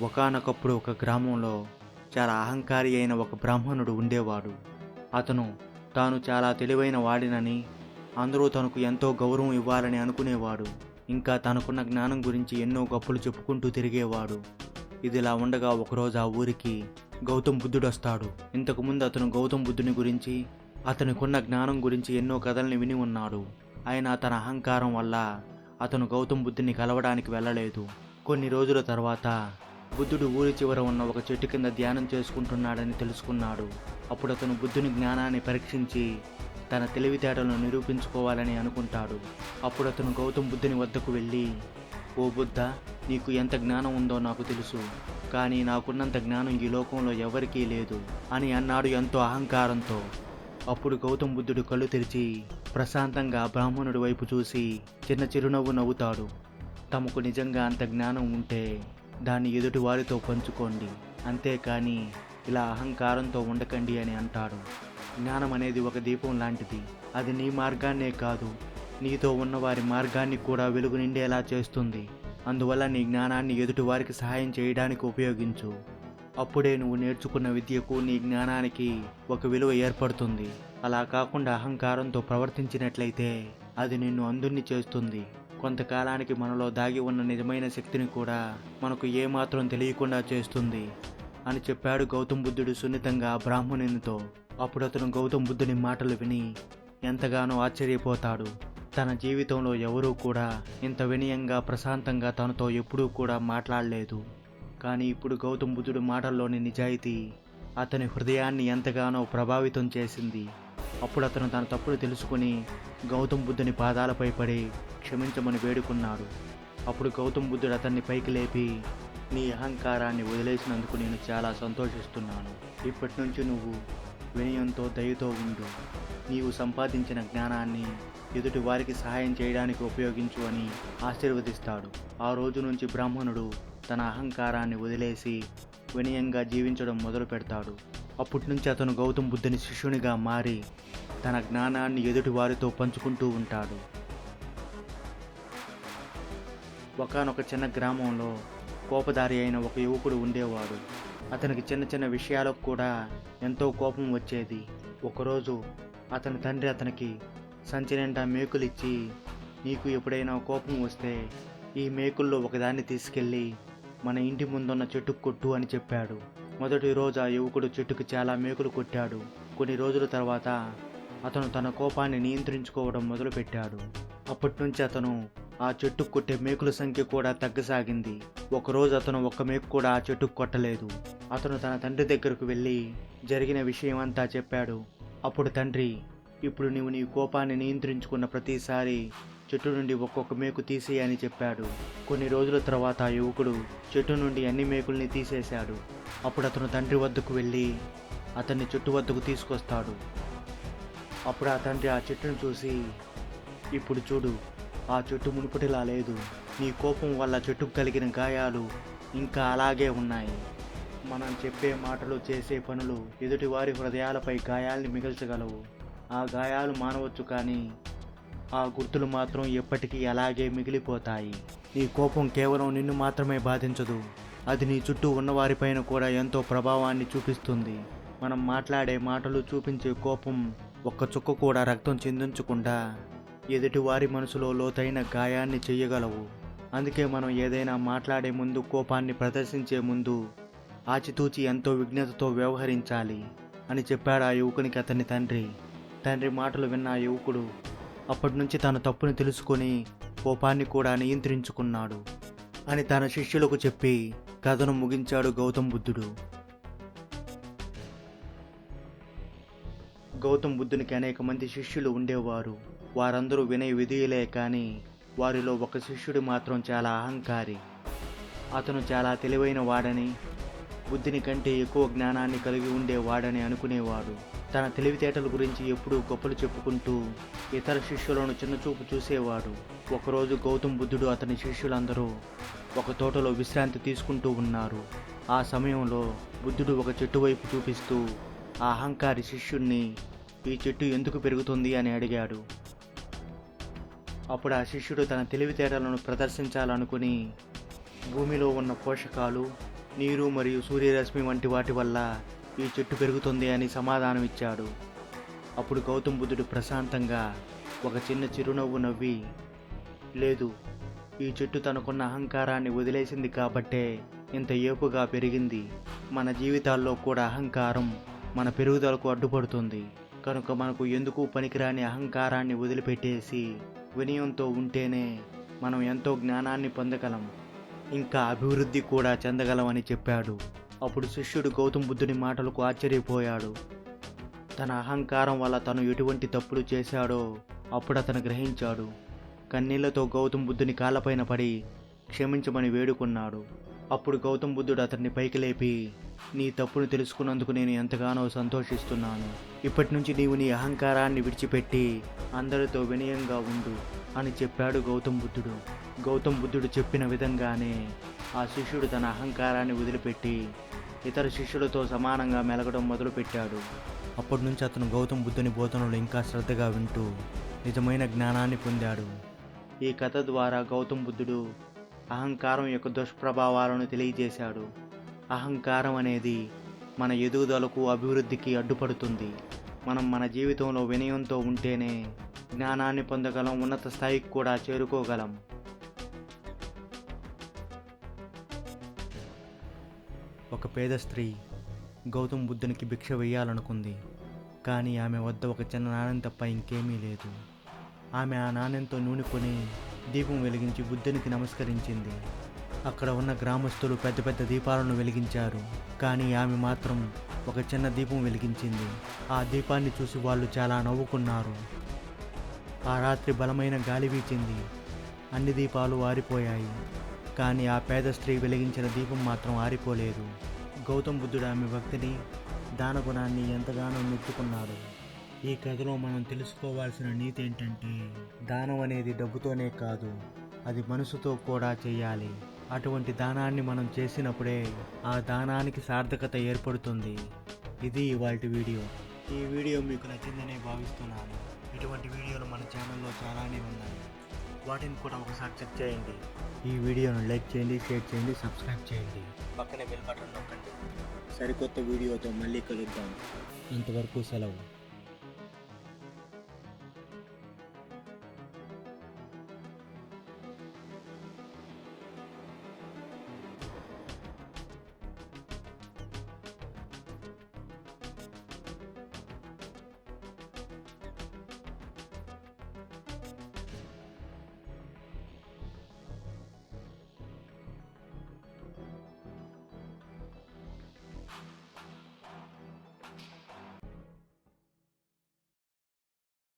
ఒకానొకప్పుడు ఒక గ్రామంలో చాలా అహంకారి అయిన ఒక బ్రాహ్మణుడు ఉండేవాడు. అతను తాను చాలా తెలివైన వాడినని అందరూ తనకు ఎంతో గౌరవం ఇవ్వాలని అనుకునేవాడు. ఇంకా తనకున్న జ్ఞానం గురించి ఎన్నో గొప్పలు చెప్పుకుంటూ తిరిగేవాడు. ఇదిలా ఉండగా ఒకరోజు ఆ ఊరికి గౌతమ్ బుద్ధుడు వస్తాడు ఇంతకుముందు అతను గౌతమ్ బుద్ధుని గురించి అతనికున్న జ్ఞానం గురించి ఎన్నో కథల్ని విని ఉన్నాడు. ఆయన తన అహంకారం వల్ల అతను గౌతమ్ బుద్ధుని కలవడానికి వెళ్ళలేదు. కొన్ని రోజుల తర్వాత బుద్ధుడు ఊరి చివర ఉన్న ఒక చెట్టు కింద ధ్యానం చేసుకుంటున్నాడని తెలుసుకున్నాడు. అప్పుడు అతను బుద్ధుని జ్ఞానాన్ని పరీక్షించి తన తెలివితేటలను నిరూపించుకోవాలని అనుకుంటాడు. అప్పుడు అతను గౌతమ్ బుద్ధుని వద్దకు వెళ్ళి ఓ బుద్ధ నీకు ఎంత జ్ఞానం ఉందో నాకు తెలుసు. కానీ నాకున్నంత జ్ఞానం ఈ లోకంలో ఎవరికీ లేదు అని అన్నాడు ఎంతో అహంకారంతో. అప్పుడు గౌతమ్ బుద్ధుడు కళ్ళు తెరిచి ప్రశాంతంగా బ్రాహ్మణుడి వైపు చూసి చిన్న చిరునవ్వు నవ్వుతాడు. తమకు నిజంగా అంత జ్ఞానం ఉంటే దాన్ని ఎదుటి వారితో పంచుకోండి. అంతేకాని ఇలా అహంకారంతో ఉండకండి అని అంటారు జ్ఞానం అనేది ఒక దీపం లాంటిది. అది నీ మార్గాన్నే కాదు. నీతో ఉన్న వారి మార్గాన్ని కూడా వెలుగు నిండేలా చేస్తుంది. అందువల్ల నీ జ్ఞానాన్ని ఎదుటి వారికి సహాయం చేయడానికి ఉపయోగించు. అప్పుడే నువ్వు నేర్చుకున్న విద్యకు నీ జ్ఞానానికి ఒక విలువ ఏర్పడుతుంది. అలా కాకుండా అహంకారంతో ప్రవర్తించినట్లయితే అది నిన్ను అందుని చేస్తుంది. కొంతకాలానికి మనలో దాగి ఉన్న నిజమైన శక్తిని కూడా మనకు ఏమాత్రం తెలియకుండా చేస్తుంది అని చెప్పాడు గౌతమ్ బుద్ధుడు సున్నితంగా బ్రాహ్మణునితో. అప్పుడు అతను గౌతమ్ బుద్ధుని మాటలు విని ఎంతగానో ఆశ్చర్యపోతాడు. తన జీవితంలో ఎవరూ కూడా ఇంత వినయంగా ప్రశాంతంగా తనతో ఎప్పుడూ కూడా మాట్లాడలేదు. కానీ ఇప్పుడు గౌతమ్ బుద్ధుడు మాటల్లోని నిజాయితీ అతని హృదయాన్ని ఎంతగానో ప్రభావితం చేసింది. అప్పుడు అతను తన తప్పుడు తెలుసుకుని గౌతమ్ బుద్ధుని పాదాలపై పడి క్షమించమని వేడుకున్నాడు. అప్పుడు గౌతమ్ బుద్ధుడు అతన్ని పైకి లేపి నీ అహంకారాన్ని వదిలేసినందుకు నేను చాలా సంతోషిస్తున్నాను. ఇప్పటి నుంచి నువ్వు వినయంతో దయతో ఉండు. నీవు సంపాదించిన జ్ఞానాన్ని ఎదుటి వారికి సహాయం చేయడానికి ఉపయోగించు అని ఆశీర్వదిస్తాడు. ఆ రోజు నుంచి బ్రాహ్మణుడు తన అహంకారాన్ని వదిలేసి వినయంగా జీవించడం మొదలు పెడతాడు. అప్పటి నుంచి అతను గౌతమ్ బుద్ధుని శిష్యునిగా మారి తన జ్ఞానాన్ని ఎదుటి వారితో పంచుకుంటూ ఉంటాడు. ఒకనొక చిన్న గ్రామంలో కోపదారి అయిన ఒక యువకుడు ఉండేవాడు. అతనికి చిన్న చిన్న విషయాలకు కూడా ఎంతో కోపం వచ్చేది. ఒకరోజు అతని తండ్రి అతనికి సంచి నిండా మేకులిచ్చి నీకు ఎప్పుడైనా కోపం వస్తే ఈ మేకుల్లో ఒకదాన్ని తీసుకెళ్ళి మన ఇంటి ముందున్న చెట్టుకు కొట్టు అని చెప్పాడు. మొదటి రోజు ఆ యువకుడు చెట్టుకు చాలా మేకులు కొట్టాడు. కొన్ని రోజుల తర్వాత అతను తన కోపాన్ని నియంత్రించుకోవడం మొదలుపెట్టాడు. అప్పటి నుంచి అతను ఆ చెట్టుకు కొట్టే మేకుల సంఖ్య కూడా తగ్గసాగింది. ఒకరోజు అతను ఒక్క మేకు కూడా ఆ చెట్టుకు కొట్టలేదు. అతను తన తండ్రి దగ్గరకు వెళ్ళి జరిగిన విషయం అంతా చెప్పాడు. అప్పుడు తండ్రి ఇప్పుడు నీవు నీ కోపాన్ని నియంత్రించుకున్న ప్రతిసారి చెట్టు నుండి ఒక్కొక్క మేకు తీసేయని చెప్పాడు. కొన్ని రోజుల తర్వాత ఆ యువకుడు చెట్టు నుండి అన్ని మేకుల్ని తీసేశాడు. అప్పుడు అతను తండ్రి వద్దకు వెళ్ళి అతన్ని చెట్టు వద్దకు తీసుకొస్తాడు. అప్పుడు ఆ తండ్రి ఆ చెట్టును చూసి ఇప్పుడు చూడు ఆ చెట్టు మునుపటిలా లేదు. నీ కోపం వల్ల చెట్టుకు కలిగిన గాయాలు ఇంకా అలాగే ఉన్నాయి. మనం చెప్పే మాటలు చేసే పనులు ఎదుటివారి హృదయాలపై గాయాల్ని మిగల్చగలవు. ఆ గాయాలు మానవచ్చు కానీ ఆ గుర్తులు మాత్రం ఎప్పటికీ అలాగే మిగిలిపోతాయి. ఈ కోపం కేవలం నిన్ను మాత్రమే బాధించదు. అది నీ చుట్టూ ఉన్నవారిపైన కూడా ఎంతో ప్రభావాన్ని చూపిస్తుంది. మనం మాట్లాడే మాటలు చూపించే కోపం ఒక్క చుక్క కూడా రక్తం చిందించకుండా ఎదుటివారి మనసులో లోతైన గాయాన్ని చెయ్యగలవు. అందుకే మనం ఏదైనా మాట్లాడే ముందు కోపాన్ని ప్రదర్శించే ముందు ఆచితూచి ఎంతో విజ్ఞతతో వ్యవహరించాలి అని చెప్పాడు ఆ యువకునికి అతని తండ్రి. తండ్రి మాటలు విన్న ఆ యువకుడు అప్పటి నుంచి తన తప్పును తెలుసుకొని కోపాన్ని కూడా నియంత్రించుకున్నాడు అని తన శిష్యులకు చెప్పి కథను ముగించాడు గౌతమ్ బుద్ధుడు. గౌతమ్ బుద్ధునికి అనేక మంది శిష్యులు ఉండేవారు. వారందరూ వినయ విధేయులే కానీ వారిలో ఒక శిష్యుడు మాత్రం చాలా అహంకారి. అతను చాలా తెలివైన వాడని బుద్ధిని కంటే ఎక్కువ జ్ఞానాన్ని కలిగి ఉండేవాడని అనుకునేవాడు. తన తెలివితేటల గురించి ఎప్పుడూ గొప్పలు చెప్పుకుంటూ ఇతర శిష్యులను చిన్నచూపు చూసేవాడు. ఒకరోజు గౌతమ్ బుద్ధుడు అతని శిష్యులందరూ ఒక తోటలో విశ్రాంతి తీసుకుంటూ ఉన్నారు. ఆ సమయంలో బుద్ధుడు ఒక చెట్టు వైపు చూపిస్తూ ఆ అహంకారి శిష్యుణ్ణి ఈ చెట్టు ఎందుకు పెరుగుతుంది? అని అడిగాడు. అప్పుడు ఆ శిష్యుడు తన తెలివితేటలను ప్రదర్శించాలనుకుని భూమిలో ఉన్న పోషకాలు నీరు మరియు సూర్యరశ్మి వంటి వాటి వల్ల ఈ చెట్టు పెరుగుతుంది అని సమాధానం ఇచ్చాడు అప్పుడు గౌతమ్ బుద్ధుడు ప్రశాంతంగా ఒక చిన్న చిరునవ్వు నవ్వి లేదు ఈ చెట్టు తనకున్న అహంకారాన్ని వదిలేసింది కాబట్టే ఇంత ఏపుగా పెరిగింది. మన జీవితాల్లో కూడా అహంకారం మన పెరుగుదలకు అడ్డుపడుతుంది. కనుక మనకు ఎందుకు పనికిరాని అహంకారాన్ని వదిలిపెట్టేసి వినయంతో ఉంటేనే మనం ఎంతో జ్ఞానాన్ని పొందగలం. ఇంకా అభివృద్ధి కూడా చెందగలమని చెప్పాడు. అప్పుడు శిష్యుడు గౌతమ్ బుద్ధుని మాటలకు ఆశ్చర్యపోయాడు. తన అహంకారం వల్ల తను ఎటువంటి తప్పులు చేశాడో అప్పుడు అతను గ్రహించాడు. కన్నీళ్ళతో గౌతమ్ బుద్ధుని కాళ్ళపైన పడి క్షమించమని వేడుకున్నాడు. అప్పుడు గౌతమ్ బుద్ధుడు అతన్ని పైకి లేపి నీ తప్పును తెలుసుకున్నందుకు నేను ఎంతగానో సంతోషిస్తున్నాను. ఇప్పటి నుంచి నీవు నీ అహంకారాన్ని విడిచిపెట్టి అందరితో వినయంగా ఉండు అని చెప్పాడు గౌతమ్ బుద్ధుడు. గౌతమ్ బుద్ధుడు చెప్పిన విధంగానే ఆ శిష్యుడు తన అహంకారాన్ని వదిలిపెట్టి ఇతర శిష్యులతో సమానంగా మెలగడం మొదలుపెట్టాడు. అప్పటి నుంచి అతను గౌతమ్ బుద్ధుని బోధనలు ఇంకా శ్రద్ధగా వింటూ నిజమైన జ్ఞానాన్ని పొందాడు. ఈ కథ ద్వారా గౌతమ్ బుద్ధుడు అహంకారం యొక్క దుష్ప్రభావాలను తెలియజేశాడు. అహంకారం అనేది మన ఎదుగుదలకు అభివృద్ధికి అడ్డుపడుతుంది. మనం మన జీవితంలో వినయంతో ఉంటేనే జ్ఞానాన్ని పొందగలం ఉన్నత స్థాయికి కూడా చేరుకోగలం. ఒక పేద స్త్రీ గౌతమ్ బుద్ధునికి భిక్ష వేయాలనుకుంది. కానీ ఆమె వద్ద ఒక చిన్న నాణ్యం తప్ప ఇంకేమీ లేదు. ఆమె ఆ నాణ్యంతో నూనె కొని దీపం వెలిగించి బుద్ధునికి నమస్కరించింది. అక్కడ ఉన్న గ్రామస్తులు పెద్ద పెద్ద దీపాలను వెలిగించారు. కానీ ఆమె మాత్రం ఒక చిన్న దీపం వెలిగించింది. ఆ దీపాన్ని చూసి వాళ్ళు చాలా నవ్వుకున్నారు. ఆ రాత్రి బలమైన గాలి వీచింది. అన్ని దీపాలు ఆరిపోయాయి. కానీ ఆ పేద స్త్రీ వెలిగించిన దీపం మాత్రం ఆరిపోలేదు. గౌతమ్ బుద్ధుడు ఆమె భక్తిని దానగుణాన్ని ఎంతగానో మెచ్చుకున్నాడు. ఈ కథలో మనం తెలుసుకోవాల్సిన నీతి ఏంటంటే దానం అనేది డబ్బుతోనే కాదు అది మనసుతో కూడా చేయాలి. అటువంటి దానాన్ని మనం చేసినప్పుడే ఆ దానానికి సార్థకత ఏర్పడుతుంది. ఇది ఇవాళ వీడియో. ఈ వీడియో మీకు నచ్చిందనే భావిస్తున్నాను. ఇటువంటి వీడియోలు మన ఛానల్లో చాలానే ఉన్నాయి. వాటిని కూడా ఒకసారి చెక్ చేయండి. ఈ వీడియోను లైక్ చేయండి షేర్ చేయండి సబ్స్క్రైబ్ చేయండి. పక్కనే బెల్ బటన్ నొక్కండి. సరికొత్త వీడియోతో మళ్ళీ కలుద్దాం. అంతవరకు సెలవు.